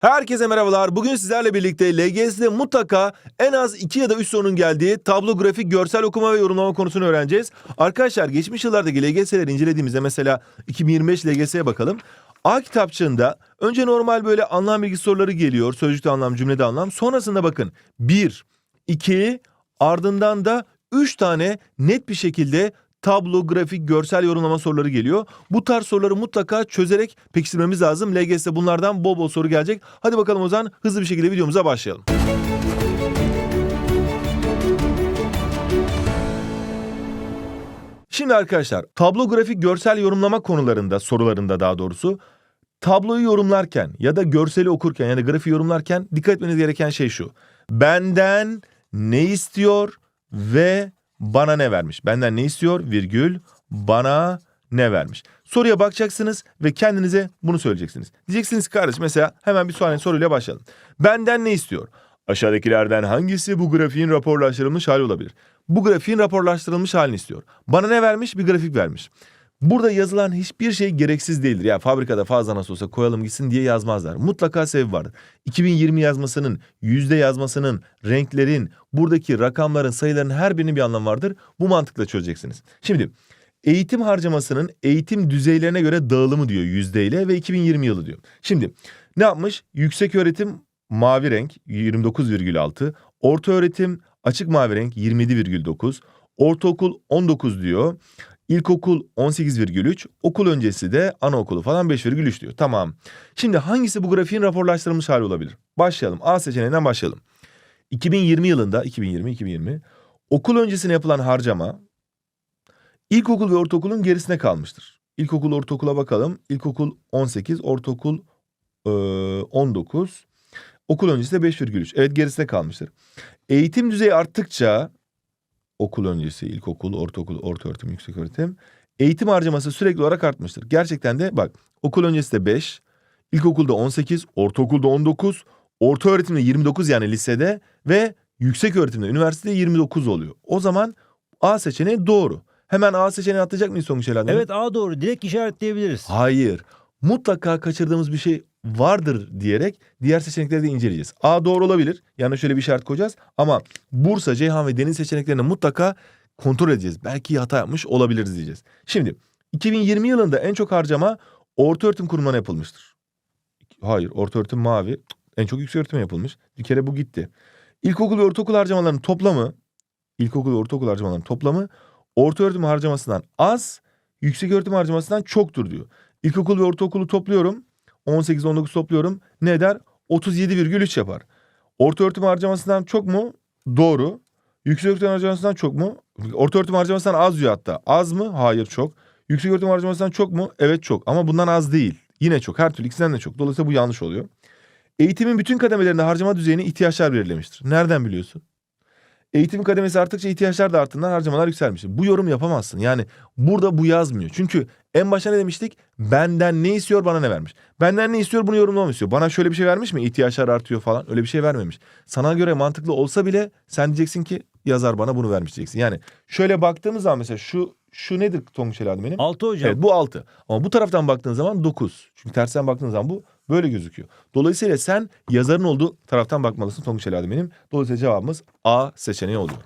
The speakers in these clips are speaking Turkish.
Herkese merhabalar. Bugün sizlerle birlikte LGS'de mutlaka en az 2 ya da 3 sorunun geldiği tablo, grafik, görsel okuma ve yorumlama konusunu öğreneceğiz. Arkadaşlar geçmiş yıllardaki LGS'leri incelediğimizde mesela 2025 LGS'ye bakalım. A kitapçığında önce normal böyle anlam bilgi soruları geliyor. Sözcükte anlam, cümlede anlam. Sonrasında bakın 1, 2 ardından da 3 tane net bir şekilde tablo, grafik, görsel yorumlama soruları geliyor. Bu tarz soruları mutlaka çözerek pekiştirmemiz lazım. LGS'de bunlardan bol bol soru gelecek. Hadi bakalım o zaman hızlı bir şekilde videomuza başlayalım. Şimdi arkadaşlar tablo, grafik, görsel yorumlama konularında sorularında daha doğrusu tabloyu yorumlarken ya da görseli okurken ya da grafiği yorumlarken dikkat etmeniz gereken şey şu. Benden ne istiyor ve bana ne vermiş? Benden ne istiyor virgül bana ne vermiş? Soruya bakacaksınız ve kendinize bunu söyleyeceksiniz. Diyeceksiniz ki kardeş mesela hemen bir sonraki soruyla başlayalım. Benden ne istiyor? Aşağıdakilerden hangisi bu grafiğin raporlaştırılmış hali olabilir? Bu grafiğin raporlaştırılmış halini istiyor. Bana ne vermiş? Bir grafik vermiş. Burada yazılan hiçbir şey gereksiz değildir. Yani fabrikada fazla nasıl olsa koyalım gitsin diye yazmazlar. Mutlaka sebebi vardır. 2020 yazmasının, yüzde yazmasının, renklerin, buradaki rakamların, sayıların her birinin bir anlamı vardır. Bu mantıkla çözeceksiniz. Şimdi eğitim harcamasının eğitim düzeylerine göre dağılımı diyor yüzdeyle ve 2020 yılı diyor. Şimdi ne yapmış? Yüksek öğretim mavi renk 29,6, orta öğretim açık mavi renk 27,9, ortaokul 19 diyor. İlkokul 18,3, okul öncesi de anaokulu falan 5,3 diyor. Tamam. Şimdi hangisi bu grafiğin raporlaştırılmış hali olabilir? Başlayalım. A seçeneğinden başlayalım. 2020 yılında, 2020-2020 okul öncesine yapılan harcama ilkokul ve ortaokulun gerisine kalmıştır. İlkokul, ortaokula bakalım. İlkokul 18, ortaokul e, 19, okul öncesi de 5,3. Evet gerisine kalmıştır. Eğitim düzeyi arttıkça okul öncesi, ilkokul, ortaokul, orta öğretim, yüksek öğretim. Eğitim harcaması sürekli olarak artmıştır. Gerçekten de bak okul öncesi de 5, ilkokulda 18, ortaokulda 19, orta öğretimde 29 yani lisede ve yüksek öğretimde, üniversitede 29 oluyor. O zaman A seçeneği doğru. Hemen A seçeneği atlayacak mıyız sonuç herhalde? Evet A doğru. Direkt işaretleyebiliriz. Hayır. Mutlaka kaçırdığımız bir şey vardır diyerek diğer seçenekleri de inceleyeceğiz. A doğru olabilir. Yani şöyle bir işaret koyacağız. Ama Bursa, Ceyhan ve Deniz seçeneklerini mutlaka kontrol edeceğiz. Belki hata yapmış olabiliriz diyeceğiz. Şimdi 2020 yılında en çok harcama orta öğretim kurumuna yapılmıştır. Hayır orta öğretim mavi. En çok yüksek öğretime yapılmış. Bir kere bu gitti. İlkokul ve ortaokul harcamalarının toplamı ilkokul ve ortaokul harcamalarının toplamı orta öğretim harcamasından az, yüksek öğretim harcamasından çoktur diyor. İlkokul ve ortaokulu topluyorum. 18-19 topluyorum. Ne eder? 37,3 yapar. Orta öğretim harcamasından çok mu? Doğru. Yüksek öğretim harcamasından çok mu? Orta öğretim harcamasından az diyor hatta. Az mı? Hayır çok. Yüksek öğretim harcamasından çok mu? Evet çok. Ama bundan az değil. Yine çok. Her türlü ikisinden de çok. Dolayısıyla bu yanlış oluyor. Eğitimin bütün kademelerinde harcama düzeyini ihtiyaçlar belirlemiştir. Nereden biliyorsun? Eğitim kademesi arttıkça ihtiyaçlar da arttığından harcamalar yükselmiştir. Bu yorum yapamazsın. Yani burada bu yazmıyor. Çünkü en başta ne demiştik? Benden ne istiyor bana ne vermiş? Benden ne istiyor bunu yorumlamamı istiyor. Bana şöyle bir şey vermiş mi? İhtiyaçlar artıyor falan. Öyle bir şey vermemiş. Sana göre mantıklı olsa bile sen diyeceksin ki yazar bana bunu vermiş diyeceksin. Yani şöyle baktığımız zaman mesela şu şu nedir Tonguç Eladım benim? 6 hocam. Evet bu 6. Ama bu taraftan baktığın zaman 9. Çünkü tersten baktığın zaman bu böyle gözüküyor. Dolayısıyla sen yazarın olduğu taraftan bakmalısın Tonguç Eladım benim. Dolayısıyla cevabımız A seçeneği oluyor.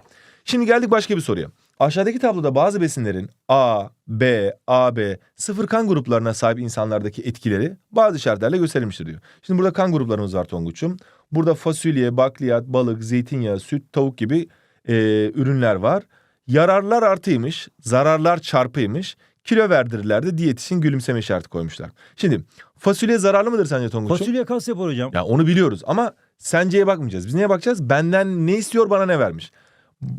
Şimdi geldik başka bir soruya. Aşağıdaki tabloda bazı besinlerin A, B, AB, sıfır kan gruplarına sahip insanlardaki etkileri bazı işaretlerle gösterilmiştir diyor. Şimdi burada kan gruplarımız var Tonguç'um. Burada fasulye, bakliyat, balık, zeytinyağı, süt, tavuk gibi e, ürünler var. Yararlar artıymış, zararlar çarpıymış. Kilo verdirirlerdi diyetisyen gülümseme işareti koymuşlar. Şimdi fasulye zararlı mıdır sence Tonguç'um? Fasulye kas yapar hocam. Ya onu biliyoruz ama senceye bakmayacağız. Biz neye bakacağız? Benden ne istiyor bana ne vermiş?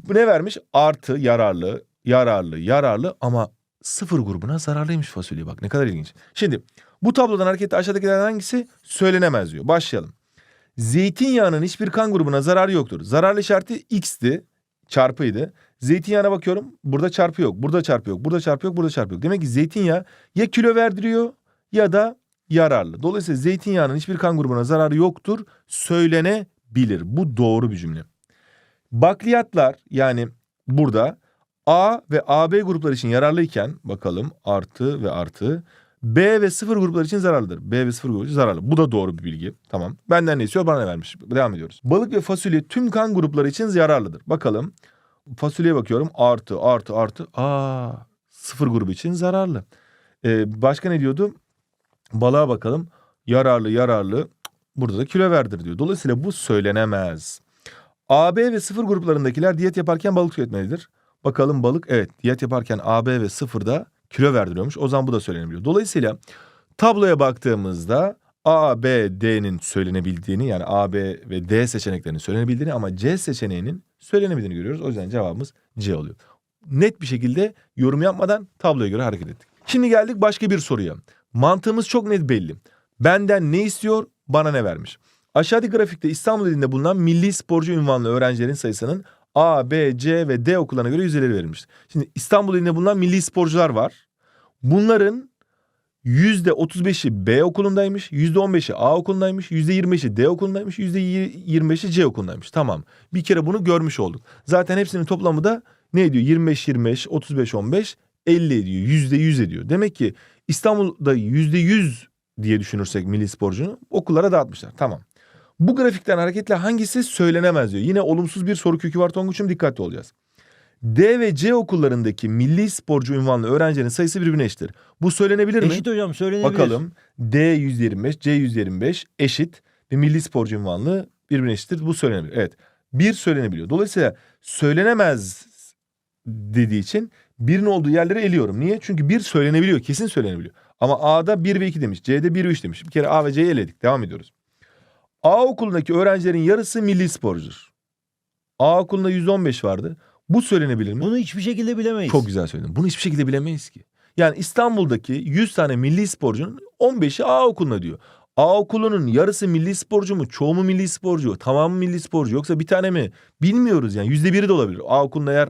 Ne vermiş? Artı yararlı, yararlı, yararlı ama sıfır grubuna zararlıymış fasulye bak ne kadar ilginç. Şimdi bu tablodan hareketle aşağıdakilerden hangisi söylenemez diyor. Başlayalım. Zeytinyağının hiçbir kan grubuna zararı yoktur. Zararlı işareti x'ti, çarpıydı. Zeytinyağına bakıyorum. Burada çarpı yok, burada çarpı yok, burada çarpı yok, burada çarpı yok. Demek ki zeytinyağı ya kilo verdiriyor ya da yararlı. Dolayısıyla zeytinyağının hiçbir kan grubuna zararı yoktur söylenebilir. Bu doğru bir cümle. Bakliyatlar yani burada A ve AB grupları için yararlıyken bakalım artı ve artı. B ve 0 gruplar için zararlıdır. B ve 0 gruplar için zararlı. Bu da doğru bir bilgi. Tamam. Benden ne istiyor bana ne vermiş. Devam ediyoruz. Balık ve fasulye tüm kan grupları için yararlıdır. Bakalım. Fasulyeye bakıyorum. Artı artı artı. Aa, 0 grubu için zararlı. Ee, başka ne diyordu? Balığa bakalım. Yararlı yararlı. Burada da kilo verdir diyor. Dolayısıyla bu söylenemez. AB ve 0 gruplarındakiler diyet yaparken balık tüketmelidir. Bakalım balık evet diyet yaparken AB ve 0'da kilo verdiriyormuş. O zaman bu da söylenebiliyor. Dolayısıyla tabloya baktığımızda A, B, D'nin söylenebildiğini yani A, B ve D seçeneklerinin söylenebildiğini ama C seçeneğinin söylenemediğini görüyoruz. O yüzden cevabımız C oluyor. Net bir şekilde yorum yapmadan tabloya göre hareket ettik. Şimdi geldik başka bir soruya. Mantığımız çok net belli. Benden ne istiyor, bana ne vermiş? Aşağıdaki grafikte İstanbul ilinde bulunan milli sporcu ünvanlı öğrencilerin sayısının A, B, C ve D okullarına göre yüzdeleri verilmiş. Şimdi İstanbul ilinde bulunan milli sporcular var. Bunların %35'i B okulundaymış, %15'i A okulundaymış, %25'i D okulundaymış, %25'i C okulundaymış. Tamam. Bir kere bunu görmüş olduk. Zaten hepsinin toplamı da ne ediyor? 25 25, 35 15, 50 ediyor. %100 ediyor. Demek ki İstanbul'da %100 diye düşünürsek milli sporcunu okullara dağıtmışlar. Tamam. Bu grafikten hareketle hangisi söylenemez diyor. Yine olumsuz bir soru kökü var Tonguç'um dikkatli olacağız. D ve C okullarındaki milli sporcu ünvanlı öğrencilerin sayısı birbirine eşittir. Bu söylenebilir mi? Eşit hocam söylenebilir. Bakalım D 125, C 125 eşit ve milli sporcu ünvanlığı birbirine eşittir. Bu söylenebilir. Evet. Bir söylenebiliyor. Dolayısıyla söylenemez dediği için birin olduğu yerleri eliyorum. Niye? Çünkü bir söylenebiliyor. Kesin söylenebiliyor. Ama A'da 1 ve 2 demiş. C'de 1 ve 3 demiş. Bir kere A ve C'yi eledik. Devam ediyoruz. A okulundaki öğrencilerin yarısı milli sporcudur. A okulunda 115 vardı. Bu söylenebilir mi? Bunu hiçbir şekilde bilemeyiz. Çok güzel söyledin. Bunu hiçbir şekilde bilemeyiz ki. Yani İstanbul'daki 100 tane milli sporcunun 15'i A okuluna diyor. A okulunun yarısı milli sporcu mu? Çoğu mu milli sporcu? Tamamı milli sporcu? Yoksa bir tane mi? Bilmiyoruz yani. Yüzde biri de olabilir. A okulunda eğer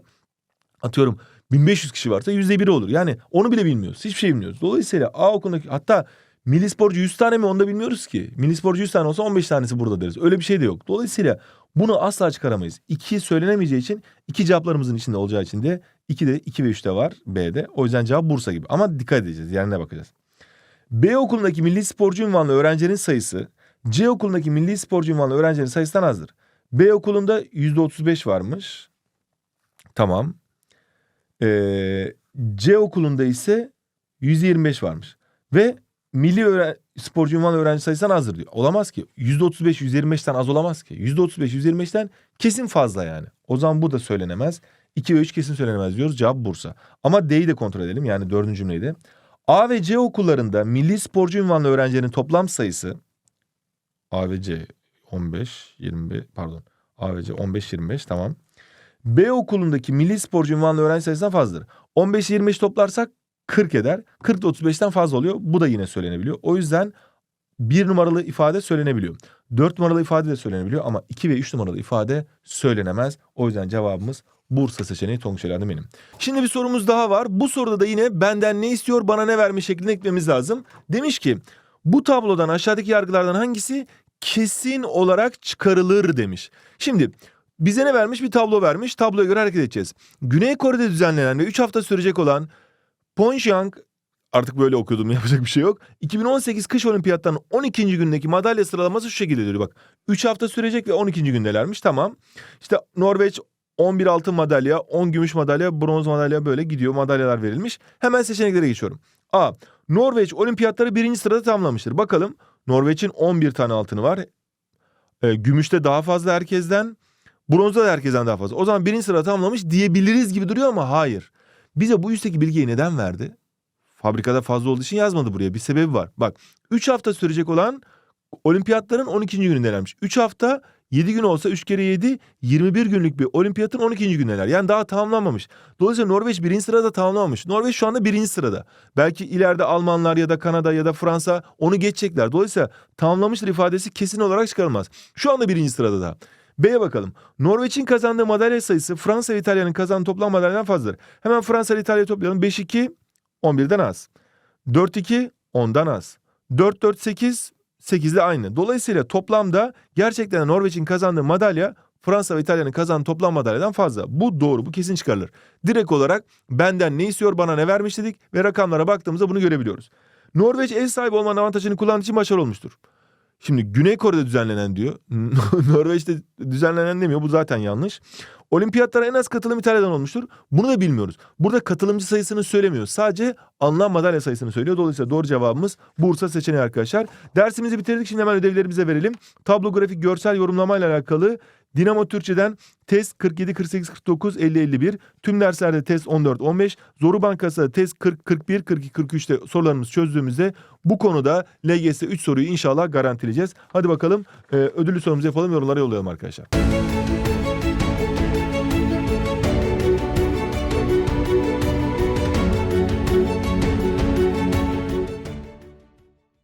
atıyorum 1500 kişi varsa yüzde biri olur. Yani onu bile bilmiyoruz. Hiçbir şey bilmiyoruz. Dolayısıyla A okulundaki hatta milli sporcu 100 tane mi onu da bilmiyoruz ki. Milli sporcu 100 tane olsa 15 tanesi burada deriz. Öyle bir şey de yok. Dolayısıyla bunu asla çıkaramayız. İki söylenemeyeceği için iki cevaplarımızın içinde olacağı için de 2 de 2 ve 3 de var B'de. O yüzden cevap Bursa gibi. Ama dikkat edeceğiz. Yerine bakacağız. B okulundaki milli sporcu ünvanlı öğrencilerin sayısı C okulundaki milli sporcu ünvanlı öğrencilerin sayısından azdır. B okulunda %35 varmış. Tamam. Ee, C okulunda ise %25 varmış. Ve milli öğren- sporcu ünvanlı öğrenci sayısından azdır diyor. Olamaz ki. %35 %25'ten az olamaz ki. %35 %25'ten kesin fazla yani. O zaman bu da söylenemez. 2 ve 3 kesin söylenemez diyoruz. Cevap Bursa. Ama D'yi de kontrol edelim. Yani dördüncü cümleyi de. A ve C okullarında milli sporcu ünvanlı öğrencilerin toplam sayısı A ve C 15 25 pardon. A ve C 15 25 tamam. B okulundaki milli sporcu ünvanlı öğrenci sayısından fazladır. 15 25 toplarsak 40 eder. 40 da 35'ten fazla oluyor. Bu da yine söylenebiliyor. O yüzden bir numaralı ifade söylenebiliyor. 4 numaralı ifade de söylenebiliyor ama 2 ve 3 numaralı ifade söylenemez. O yüzden cevabımız Bursa seçeneği Tonguç Ela benim. Şimdi bir sorumuz daha var. Bu soruda da yine benden ne istiyor bana ne vermiş şeklinde eklememiz lazım. Demiş ki bu tablodan aşağıdaki yargılardan hangisi kesin olarak çıkarılır demiş. Şimdi bize ne vermiş? Bir tablo vermiş. Tabloya göre hareket edeceğiz. Güney Kore'de düzenlenen ve 3 hafta sürecek olan Pyeongchang artık böyle okuyordum yapacak bir şey yok. 2018 kış olimpiyatlarının 12. günündeki madalya sıralaması şu şekilde diyor bak. 3 hafta sürecek ve 12. gündelermiş tamam. İşte Norveç 11 altın madalya, 10 gümüş madalya, bronz madalya böyle gidiyor. Madalyalar verilmiş. Hemen seçeneklere geçiyorum. A. Norveç olimpiyatları birinci sırada tamamlamıştır. Bakalım Norveç'in 11 tane altını var. E, gümüşte daha fazla herkesten. Bronzda da herkesten daha fazla. O zaman birinci sırada tamamlamış diyebiliriz gibi duruyor ama hayır. Bize bu üstteki bilgiyi neden verdi? Fabrikada fazla olduğu için yazmadı buraya. Bir sebebi var. Bak 3 hafta sürecek olan olimpiyatların 12. günündelermiş. 3 hafta 7 gün olsa 3 kere 7 21 günlük bir olimpiyatın 12. gündeler. Yani daha tamamlanmamış. Dolayısıyla Norveç birinci sırada tamamlamamış. Norveç şu anda birinci sırada. Belki ileride Almanlar ya da Kanada ya da Fransa onu geçecekler. Dolayısıyla tamamlamıştır ifadesi kesin olarak çıkarılmaz. Şu anda birinci sırada da. B'ye bakalım. Norveç'in kazandığı madalya sayısı Fransa ve İtalya'nın kazandığı toplam madalyadan fazladır. Hemen Fransa ile İtalya'yı toplayalım. 5-2 11'den az. 4-2 10'dan az. 4-4-8 8 ile aynı. Dolayısıyla toplamda gerçekten Norveç'in kazandığı madalya Fransa ve İtalya'nın kazandığı toplam madalyadan fazla. Bu doğru, bu kesin çıkarılır. Direkt olarak benden ne istiyor, bana ne vermiş dedik ve rakamlara baktığımızda bunu görebiliyoruz. Norveç ev sahibi olmanın avantajını kullandığı için başarılı olmuştur. Şimdi Güney Kore'de düzenlenen diyor. Norveç'te düzenlenen demiyor. Bu zaten yanlış. Olimpiyatlara en az katılım İtalya'dan olmuştur. Bunu da bilmiyoruz. Burada katılımcı sayısını söylemiyor. Sadece alınan madalya sayısını söylüyor. Dolayısıyla doğru cevabımız Bursa seçeneği arkadaşlar. Dersimizi bitirdik. Şimdi hemen ödevlerimize verelim. Tablo grafik görsel yorumlama ile alakalı Dinamo Türkçe'den test 47 48 49 50 51, tüm derslerde test 14 15, Zoru Bankası test 40 41 42 43'te sorularımızı çözdüğümüzde bu konuda LGS 3 soruyu inşallah garantileyeceğiz. Hadi bakalım e, ödüllü sorumuzu yapalım yorumlara yollayalım arkadaşlar.